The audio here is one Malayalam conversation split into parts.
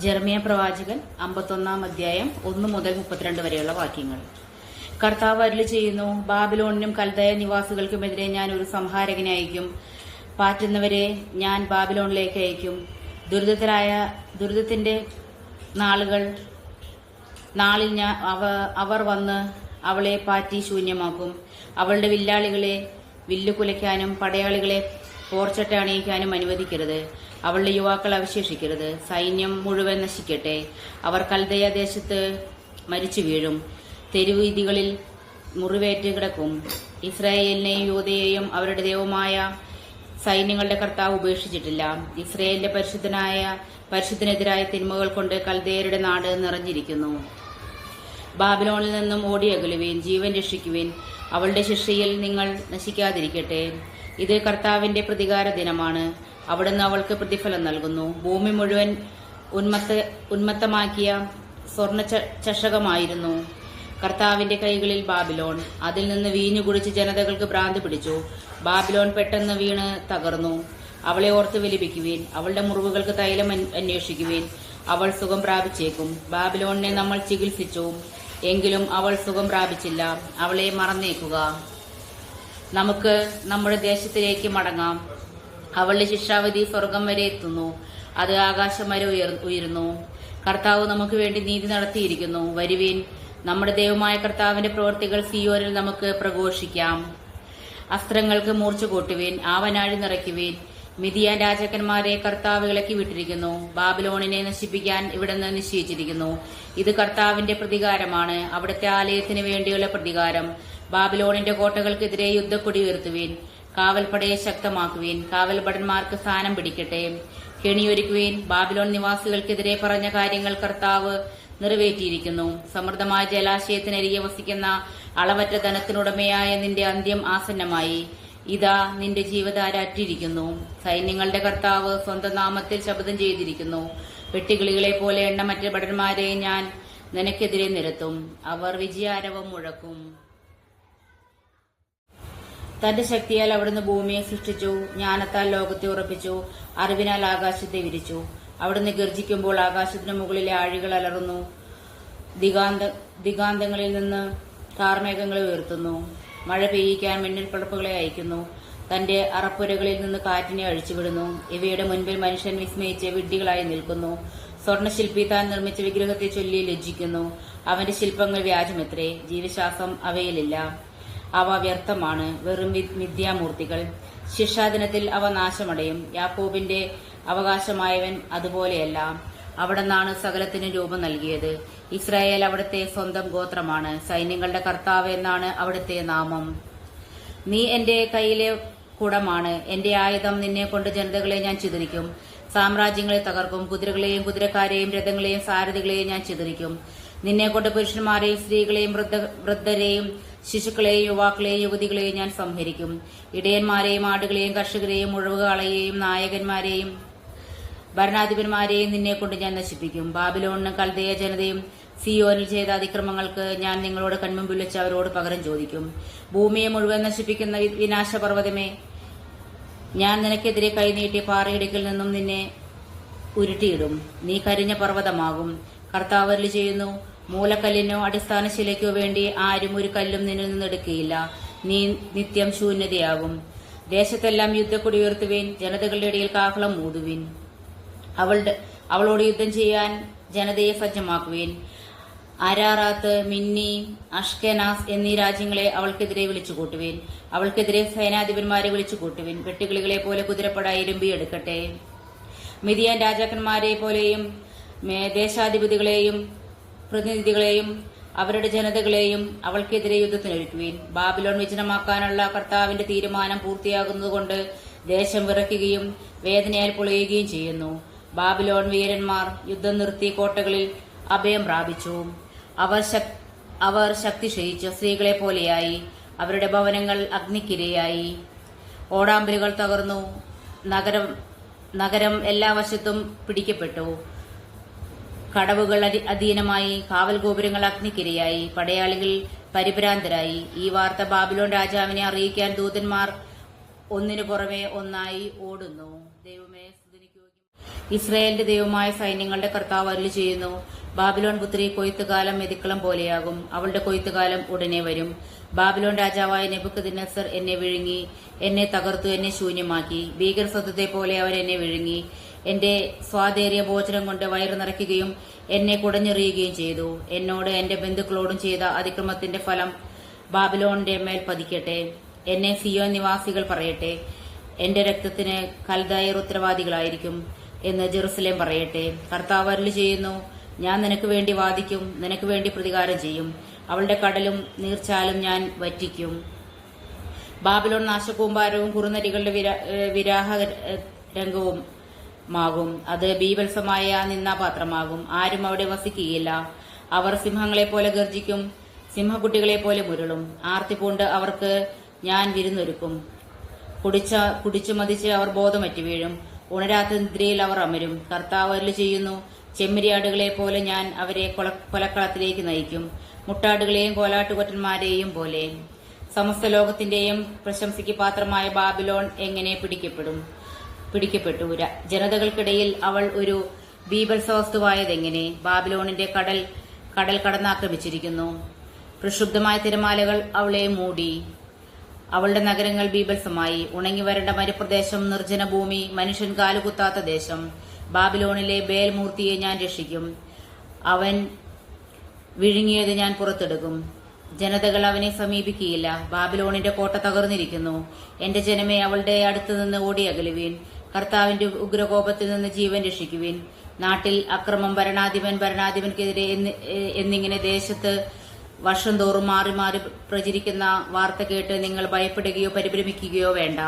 ജെർമിയ പ്രവാചകൻ അമ്പത്തൊന്നാം അധ്യായം ഒന്ന് മുതൽ മുപ്പത്തിരണ്ട് വരെയുള്ള വാക്യങ്ങൾ. കർത്താവ് അരുളി ചെയ്യുന്നു ബാബിലോണിനും കൽദയ നിവാസികൾക്കുമെതിരെ ഞാൻ ഒരു സംഹാരകനെ അയക്കും. പാറ്റുന്നവരെ ഞാൻ ബാബിലോണിലേക്ക് അയക്കും. ദുരിതത്തിലായ ദുരിതത്തിന്റെ നാളുകൾ നാളിൽ ഞാൻ അവ അവർ വന്ന് അവളെ പാറ്റി ശൂന്യമാക്കും. അവളുടെ വില്ലാളികളെ വില്ലു കുലയ്ക്കാനും പടയാളികളെ പോർച്ചട്ട അണിയിക്കാനും അനുവദിക്കരുത്. അവളുടെ യുവാക്കൾ അവശേഷിക്കരുത്. സൈന്യം മുഴുവൻ നശിക്കട്ടെ. അവർ കൽദയ ദേശത്ത് മരിച്ചു വീഴും. തെരുവീതികളിൽ മുറിവേറ്റ് കിടക്കും. ഇസ്രായേലിനെയും യൂതയെയും അവരുടെ ദൈവമായ സൈന്യങ്ങളുടെ കർത്താവ് ഉപേക്ഷിച്ചിട്ടില്ല. ഇസ്രയേലിന്റെ പരിശുദ്ധനായ പരിശുദ്ധനെതിരായ തിന്മകൾ കൊണ്ട് കൽദേയരുടെ നാട് നിറഞ്ഞിരിക്കുന്നു. ബാബിലോണിൽ നിന്നും ഓടിയകലുവേൻ ജീവൻ രക്ഷിക്കുവേൻ. അവളുടെ ശിക്ഷയിൽ നിങ്ങൾ നശിക്കാതിരിക്കട്ടെ. ഇത് കർത്താവിന്റെ പ്രതികാര ദിനമാണ്. അവിടുന്ന് അവൾക്ക് പ്രതിഫലം നൽകുന്നു. ഭൂമി മുഴുവൻ ഉന്മത്ത ഉന്മത്തമാക്കിയ സ്വർണ ചഷകമായിരുന്നു. കർത്താവിന്റെ കൈകളിൽ ബാബിലോൺ. അതിൽ നിന്ന് വീഞ്ഞു കുടിച്ച് ജനതകൾക്ക് ഭ്രാന്തി പിടിച്ചു. ബാബിലോൺ പെട്ടെന്ന് വീണ് തകർന്നു. അവളെ ഓർത്ത് വിലപിക്കുവീൻ. അവളുടെ മുറിവുകൾക്ക് തൈലം അന്വേഷിക്കുവീൻ. അവൾ സുഖം പ്രാപിച്ചേക്കും. ബാബിലോണിനെ നമ്മൾ ചികിത്സിച്ചു. എങ്കിലും അവൾ സുഖം പ്രാപിച്ചില്ല. അവളെ മറന്നേക്കുക. നമുക്ക് നമ്മുടെ ദേശത്തിലേക്ക് മടങ്ങാം. അവളുടെ ശിക്ഷാവധി സ്വർഗം വരെ എത്തുന്നു. അത് ആകാശം വരെ ഉയർ- ഉയരുന്നു. കർത്താവ് നമുക്ക് വേണ്ടി നീതി നടത്തിയിരിക്കുന്നു. വരുവീൻ നമ്മുടെ ദൈവമായ കർത്താവിന്റെ പ്രവൃത്തികൾ സിയോനിൽ നമുക്ക് പ്രഘോഷിക്കാം. അസ്ത്രങ്ങൾക്ക് മൂർച്ച കൂട്ടുവീൻ ആവനാഴി നിറയ്ക്കുവീൻ മിതിയാൻ രാജാക്കന്മാരെ കർത്താവ് ഇളക്കി വിട്ടിരിക്കുന്നു. ബാബിലോണിനെ നശിപ്പിക്കാൻ ഇവിടെ നിന്ന് നിശ്ചയിച്ചിരിക്കുന്നു. ഇത് കർത്താവിന്റെ പ്രതികാരമാണ്. അവിടുത്തെ ആലയത്തിന് വേണ്ടിയുള്ള പ്രതികാരം. ബാബിലോണിന്റെ കോട്ടകൾക്കെതിരെ യുദ്ധക്കൊടി ഉയർത്തുവീൻ. കാവൽപ്പടയെ ശക്തമാക്കുവീൻ. കാവൽഭടന്മാർക്ക് സ്ഥാനം പിടിക്കട്ടെ. കെണിയൊരുക്കുവീൻ. ബാബിലോൺ നിവാസികൾക്കെതിരെ പറഞ്ഞ കാര്യങ്ങൾ കർത്താവ് നിറവേറ്റിയിരിക്കുന്നു. സമൃദ്ധമായ ജലാശയത്തിനരികെ വസിക്കുന്ന അളവറ്റ ധനത്തിനുടമയായ നിന്റെ അന്ത്യം ആസന്നമായി. ഇതാ നിന്റെ ജീവധാരാറ്റിരിക്കുന്നു സൈന്യങ്ങളുടെ കർത്താവ് സ്വന്തം നാമത്തിൽ ശബ്ദം ചെയ്തിരിക്കുന്നു. വെട്ടുകിളികളെ പോലെ എണ്ണമറ്റ ഭടന്മാരെ ഞാൻ നിനക്കെതിരെ നിരത്തും. അവർ വിജയാരവം മുഴക്കും. തന്റെ ശക്തിയാൽ അവിടുന്ന് ഭൂമിയെ സൃഷ്ടിച്ചു. ജ്ഞാനത്താൽ ലോകത്തെ ഉറപ്പിച്ചു. അറിവിനാൽ ആകാശത്തെ വിരിച്ചു. അവിടുന്ന് ഗർജിക്കുമ്പോൾ ആകാശത്തിന് മുകളിലെ ആഴികൾ അലറുന്നു. ദിഗാന്ത ദിഗാന്തങ്ങളിൽ നിന്ന് കാർമേഘങ്ങളെ ഉയർത്തുന്നു. മഴ പെയ്യിക്കാൻ മിന്നൽ പടപ്പുകളെ അയക്കുന്നു. തന്റെ അറപ്പുരകളിൽ നിന്ന് കാറ്റിനെ അഴിച്ചുവിടുന്നു. ഇവയുടെ മുൻപിൽ മനുഷ്യൻ വിസ്മയിച്ച് വിഡ്ഢികളായി നിൽക്കുന്നു. സ്വർണശില്പി താൻ നിർമ്മിച്ച വിഗ്രഹത്തെ ചൊല്ലി ലജ്ജിക്കുന്നു. അവന്റെ ശില്പങ്ങൾ വ്യാജമെത്രേ. ജീവശ്വാസം അവയിലില്ല. അവ വ്യർത്ഥമാണ്. വെറും മിഥ്യാമൂർത്തികൾ ശിക്ഷാദിനത്തിൽ അവ നാശമടയും. യാക്കോബിന്റെ അവകാശമായവൻ അതുപോലെയല്ല. അവിടെ നിന്നാണ് സകലത്തിന് രൂപം നൽകിയത്. ഇസ്രായേൽ അവിടുത്തെ സ്വന്തം ഗോത്രമാണ്. സൈന്യങ്ങളുടെ കർത്താവ് എന്നാണ് അവിടുത്തെ നാമം. നീ എന്റെ കയ്യിലെ കുടമാണ്. എന്റെ ആയുധം നിന്നെ കൊണ്ട് ജനതകളെ ഞാൻ ചിതറിക്കും. സാമ്രാജ്യങ്ങളെ തകർക്കും. കുതിരകളെയും കുതിരക്കാരെയും രഥങ്ങളെയും സാരഥികളെയും ഞാൻ ചിതറിക്കും. നിന്നെ കൊണ്ട് പുരുഷന്മാരെയും സ്ത്രീകളെയും വൃദ്ധ വൃദ്ധരെയും ശിശുക്കളെയും യുവാക്കളെയും യുവതികളെയും ഞാൻ സംഹരിക്കും. ഇടയന്മാരെയും ആടുകളെയും കർഷകരെയും മുഴുവുകളെയും നായകന്മാരെയും ഭരണാധിപന്മാരെയും നിന്നെ കൊണ്ട് ഞാൻ നശിപ്പിക്കും. ബാബിലോണിനും കൽദയ ജനതയും സിയോനിൽ ചെയ്ത അതിക്രമങ്ങൾക്ക് ഞാൻ നിങ്ങളോട് കൺമുമ്പിൽ വെച്ച് അവരോട് പകരം ചോദിക്കും. ഭൂമിയെ മുഴുവൻ നശിപ്പിക്കുന്ന വിനാശപർവതമേ ഞാൻ നിനക്കെതിരെ കൈനീട്ടി പാറയിടുക്കിൽ നിന്നും നിന്നെ ഉരുട്ടിയിടും. നീ കരിഞ്ഞ പർവതമാകും. കർത്താവരിൽ ചെയ്യുന്നു മൂലക്കല്ലിനോ അടിസ്ഥാന ശിലയ്ക്കോ വേണ്ടി ആരും ഒരു കല്ലും നിന്നിൽ നിന്നെടുക്കുകയില്ല നീ നിത്യം ശൂന്യതയാകും. ദേശത്തെല്ലാം യുദ്ധക്കൊടി ഉയർത്തുവിൻ ജനതകളുടെ ഇടയിൽ കാഹളം മൂടുവിൻ അവളുടെ അവളോട് യുദ്ധം ചെയ്യാൻ ജനതയെ സജ്ജമാക്കുവിൻ. അരാറാത്ത് മിന്നി അഷ്കെനാസ് എന്നീ രാജ്യങ്ങളെ അവൾക്കെതിരെ വിളിച്ചുകൂട്ടുവിൻ. അവൾക്കെതിരെ സേനാധിപന്മാരെ വിളിച്ചുകൂട്ടുവിൻ. വെട്ടുകിളികളെ പോലെ കുതിരപ്പട ഇരുമ്പിയെടുക്കട്ടെ മിതിയാൻ രാജാക്കന്മാരെ പോലെയും ദേശാധിപതികളെയും പ്രതിനിധികളെയും അവരുടെ ജനതകളെയും അവൾക്കെതിരെ യുദ്ധത്തിനൊരുക്കുവിൻ. ബാബിലോൺ വിജനമാക്കാനുള്ള കർത്താവിന്റെ തീരുമാനം പൂർത്തിയാകുന്നതുകൊണ്ട് ദേശം വിറയ്ക്കുകയും വേദനയാൽ പൊളിയുകയും ചെയ്യുന്നു. ബാബിലോൺ വീരന്മാർ യുദ്ധം നിർത്തി കോട്ടകളിൽ അഭയം പ്രാപിച്ചു. അവർ അവർ ശക്തി ക്ഷയിച്ചു. സ്ത്രീകളെ പോലെയായി. അവരുടെ ഭവനങ്ങൾ അഗ്നിക്കിരയായി. ഓടാമ്പലുകൾ തകർന്നു. നഗരം നഗരം എല്ലാ വശത്തും പിടിക്കപ്പെട്ടു. കടവുകൾ അധി- അധീനമായി. കാവൽ ഗോപുരങ്ങൾ അഗ്നിക്കിരയായി. പടയാളികൾ പരിഭ്രാന്തരായി. ഈ വാർത്ത ബാബിലോൺ രാജാവിനെ അറിയിക്കാൻ ദൂതന്മാർ ഒന്നിനു പുറമെ ഒന്നായി ഓടുന്നു. ഇസ്രായേലിന്റെ ദൈവമായ സൈന്യങ്ങളുടെ കർത്താവ് അരുളി ചെയ്യുന്നു. ബാബിലോൺ പുത്രി കൊയ്ത്തുകാലം മെതിക്കളം പോലെയാകും. അവളുടെ കൊയ്ത്തുകാലം ഉടനെ വരും. ബാബിലോൺ രാജാവായ നെബുക്ക് ദിനസർ എന്നെ വിഴുങ്ങി. എന്നെ തകർത്തു എന്നെ ശൂന്യമാക്കി. ഭീകര പോലെ അവർ എന്നെ വിഴുങ്ങി. എന്റെ സ്വാതേറിയ ഭോജനം കൊണ്ട് വയറു നിറയ്ക്കുകയും എന്നെ കുടഞ്ഞെറിയുകയും ചെയ്തു. എന്നോട് എന്റെ ബന്ധുക്കളോടും ചെയ്ത അതിക്രമത്തിന്റെ ഫലം ബാബിലോണിന്റെ മേൽ പതിക്കട്ടെ. എന്നെ സിയോ നിവാസികൾ പറയട്ടെ. എന്റെ രക്തത്തിന് കൽദായർ ഉത്തരവാദികളായിരിക്കും. എന്ന് ജെറുസലേം പറയട്ടെ. കർത്താവ് അരുളി ചെയ്യുന്നു ഞാൻ നിനക്ക് വേണ്ടി വാദിക്കും നിനക്ക് വേണ്ടി പ്രതികാരം ചെയ്യും. അവളുടെ കടലും നീർച്ചാലും ഞാൻ വറ്റിക്കും. ബാബിലോൺ നാശകൂമ്പാരവും കുറുനരികളുടെ വിരാഹ രംഗവും മാകും. അത് ബീഭത്സമായ നിന്നാപാത്രമാകും ആരും അവിടെ വസിക്കുകയില്ല. അവർ സിംഹങ്ങളെ പോലെ ഗർജിക്കും സിംഹക്കുട്ടികളെ പോലെ മുരളും. ആർത്തിപൂണ്ട് അവർക്ക് ഞാൻ വിരുന്നൊരുക്കും. കുടിച്ച കുടിച്ചു മതിച്ച് അവർ ബോധമറ്റു വീഴും. ഉണരാത്ത നിദ്രയിൽ അവർ അമരും. കർത്താവ് ചെയ്യുന്നു ചെമ്മരിയാടുകളെ പോലെ ഞാൻ അവരെ കൊല- കൊലക്കളത്തിലേക്ക് നയിക്കും. മുട്ടാടുകളെയും കോലാട്ടുകൊറ്റന്മാരെയും പോലെ. സമസ്ത ലോകത്തിന്റെയും പ്രശംസയ്ക്ക് പാത്രമായ ബാബിലോൺ എങ്ങനെ പിടിക്കപ്പെടും? പിടിക്കപ്പെട്ടു. ജനതകൾക്കിടയിൽ അവൾ ഒരു ബീഭത്സവസ്തുവായതെങ്ങനെ ബാബിലോണിന്റെ കടൽ കടൽ കടന്നാക്രമിച്ചിരിക്കുന്നു പ്രക്ഷുബ്ധമായ തിരമാലകൾ അവളെ മൂടി. അവളുടെ നഗരങ്ങൾ ബീഭത്സമായി. ഉണങ്ങി വരേണ്ട മരുപ്രദേശം നിർജന ഭൂമി മനുഷ്യൻ കാലുകുത്താത്ത ദേശം. ബാബിലോണിലെ ബേൽമൂർത്തിയെ ഞാൻ രക്ഷിക്കും. അവൻ വിഴുങ്ങിയത് ഞാൻ പുറത്തെടുക്കും. ജനതകൾ അവനെ സമീപിക്കുകയില്ല. ബാബിലോണിന്റെ കോട്ട തകർന്നിരിക്കുന്നു. എന്റെ ജനമേ അവളുടെ അടുത്ത് നിന്ന് ഓടി അകലുവീൻ. കർത്താവിന്റെ ഉഗ്രകോപത്തിൽ നിന്ന് ജീവൻ രക്ഷിക്കുവീൻ. നാട്ടിൽ അക്രമം ഭരണാധിപൻ ഭരണാധിപൻക്കെതിരെ എന്ന്- എന്നിങ്ങനെ ദേശത്ത് വർഷം തോറും മാറി മാറി പ്രചരിക്കുന്ന വാർത്ത കേട്ട് നിങ്ങൾ ഭയപ്പെടുകയോ പരിഭ്രമിക്കുകയോ വേണ്ട.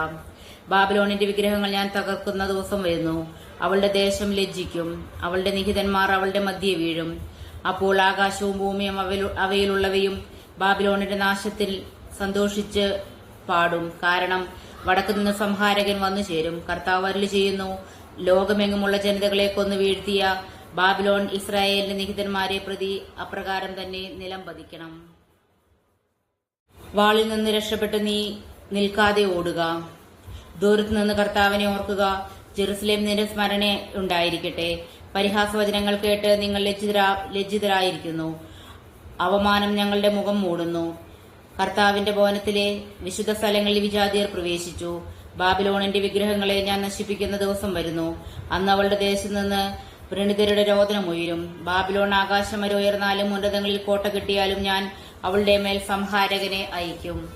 ബാബിലോണിന്റെ വിഗ്രഹങ്ങൾ ഞാൻ തകർക്കുന്ന ദിവസം വരുന്നു. അവളുടെ ദേശം ലജ്ജിക്കും. അവളുടെ നിഹിതന്മാർ അവളുടെ മധ്യ വീഴും. അപ്പോൾ ആകാശവും ഭൂമിയും അവയിലുള്ളവയും ബാബിലോണിന്റെ നാശത്തിൽ സന്തോഷിച്ച് പാടും. കാരണം വടക്കു നിന്ന് സംഹാരകൻ വന്നു ചേരും. കർത്താവ് അരുളി ചെയ്യുന്നു ലോകമെങ്ങുമുള്ള ജനതകളെ കൊന്നു വീഴ്ത്തിയ ബാബിലോൺ ഇസ്രായേലിന്റെ നിഹിതന്മാരെ പ്രതി അപ്രകാരം തന്നെ നിലം പതിക്കണം. വാളിൽ നിന്ന് രക്ഷപ്പെട്ട് നീ നിൽക്കാതെ ഓടുക. ദൂരത്ത് നിന്ന് കർത്താവിനെ ഓർക്കുക. ജെറുസലേം നിന്റെ സ്മരണ ഉണ്ടായിരിക്കട്ടെ. പരിഹാസവചനങ്ങൾ കേട്ട് നിങ്ങൾ ലജ്ജിതരാ ലജ്ജിതരായിരിക്കുന്നു. അവമാനം ഞങ്ങളുടെ മുഖം മൂടുന്നു. കർത്താവിന്റെ ഭവനത്തിലെ വിശുദ്ധ സ്ഥലങ്ങളിൽ വിജാതിയർ പ്രവേശിച്ചു. ബാബിലോണിന്റെ വിഗ്രഹങ്ങളെ ഞാൻ നശിപ്പിക്കുന്ന ദിവസം വരുന്നു. അന്ന് അവളുടെ ദേശത്ത് നിന്ന് വ്രണിതരുടെ രോദനമുയരും ബാബിലോൺ ആകാശം വരെ ഉയർന്നാലും ഉന്നതങ്ങളിൽ കോട്ട കിട്ടിയാലും ഞാൻ അവളുടെ മേൽ സംഹാരകനെ അയക്കും.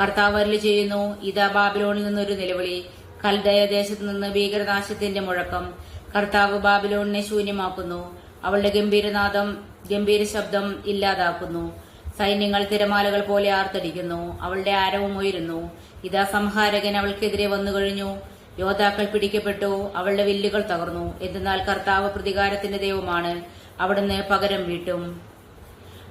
കർത്താവ് ചെയ്യുന്നു ഇതാ ബാബിലോണിൽ നിന്നൊരു നിലവിളി. കൽദയ ദേശത്ത് നിന്ന് ഭീകരനാശത്തിന്റെ മുഴക്കം. കർത്താവ് ബാബിലോണിനെ ശൂന്യമാക്കുന്നു. അവളുടെ ഗംഭീരനാദം ഗംഭീര ശബ്ദം ഇല്ലാതാക്കുന്നു. സൈന്യങ്ങൾ തിരമാലകൾ പോലെ ആർത്തടിക്കുന്നു. അവളുടെ ആരവും ഉയരുന്നു. ഇതാ സംഹാരകൻ അവൾക്കെതിരെ വന്നു കഴിഞ്ഞു യോദ്ധാക്കൾ പിടിക്കപ്പെട്ടു അവളുടെ വില്ലുകൾ തകർന്നു. എന്തെന്നാൽ കർത്താവ് പ്രതികാരത്തിന്റെ ദൈവമാണ്. അവിടുന്ന് പകരം വീട്ടും.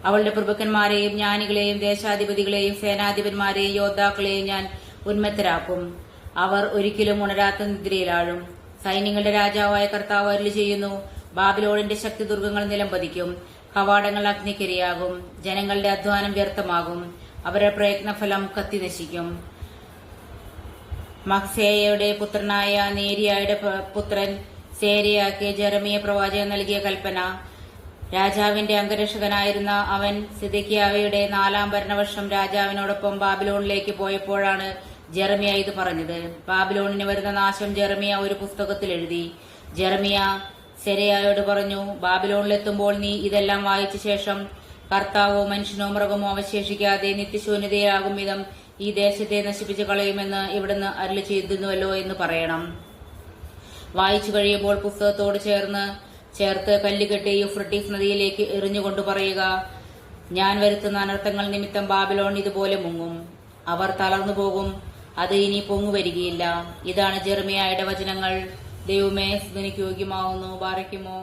അവളുടെ പ്രഭുക്കന്മാരെയും ജ്ഞാനികളെയും ദേശാധിപതികളെയും സേനാധിപന്മാരെയും യോദ്ധാക്കളെയും ഞാൻ ഉന്മത്തരാക്കും. അവർ ഒരിക്കലും ഉണരാത്ത നിദ്രയിലാഴും. സൈന്യങ്ങളുടെ രാജാവായ കർത്താവ് അരുളി ചെയ്യുന്നു ബാബിലോണിന്റെ ശക്തി ദുർഗങ്ങൾ നിലം പതിക്കും കവാടങ്ങൾ അഗ്നിക്കിരയാകും ജനങ്ങളുടെ അധ്വാനം വ്യർത്ഥമാകും അവരുടെ പ്രയത്നഫലം കത്തി നശിക്കും മഹ്സേയയുടെ പുത്രനായ നേരിയായുടെ പുത്രൻ സേരിയാക്ക് ജെറമിയ പ്രവാചകൻ നൽകിയ കൽപ്പന. രാജാവിന്റെ അംഗരക്ഷകനായിരുന്ന അവൻ സിദിക്കിയാവയുടെ നാലാം ഭരണവർഷം രാജാവിനോടൊപ്പം ബാബിലോണിലേക്ക് പോയപ്പോഴാണ് ജെറമിയ ഇത് പറഞ്ഞത്. ബാബിലോണിന് വരുന്ന നാശം ജെറമിയ ഒരു പുസ്തകത്തിൽ എഴുതി. ജെറമിയ സെരയായോട് പറഞ്ഞു ബാബിലോണിലെത്തുമ്പോൾ നീ ഇതെല്ലാം വായിച്ച ശേഷം കർത്താവോ മനുഷ്യനോ മൃഗമോ അവശേഷിക്കാതെ നിത്യശൂന്യതയാകും വിധം ഈ ദേശത്തെ നശിപ്പിച്ചു കളയുമെന്ന് ഇവിടുന്ന് അരുളി ചെയ്തിരുന്നുവല്ലോ എന്ന് പറയണം. വായിച്ചു കഴിയുമ്പോൾ പുസ്തകത്തോട് ചേർന്ന് ചേർത്ത് കല്ലുകെട്ടി യുഫ്രട്ടീസ് നദിയിലേക്ക് എറിഞ്ഞുകൊണ്ട് പറയുക ഞാൻ വരുത്തുന്ന അനർത്ഥങ്ങൾ നിമിത്തം ബാബിലോൺ ഇതുപോലെ മുങ്ങും. അവർ തളർന്നു പോകും. അത് ഇനി പൊങ്ങു വരികയില്ല ഇതാണ് ജെർമിയായുടെ വചനങ്ങൾ. ദൈവമേ സ്തുതിക്ക് യോഗ്യമാവുന്നു ബാറയ്ക്കുമോ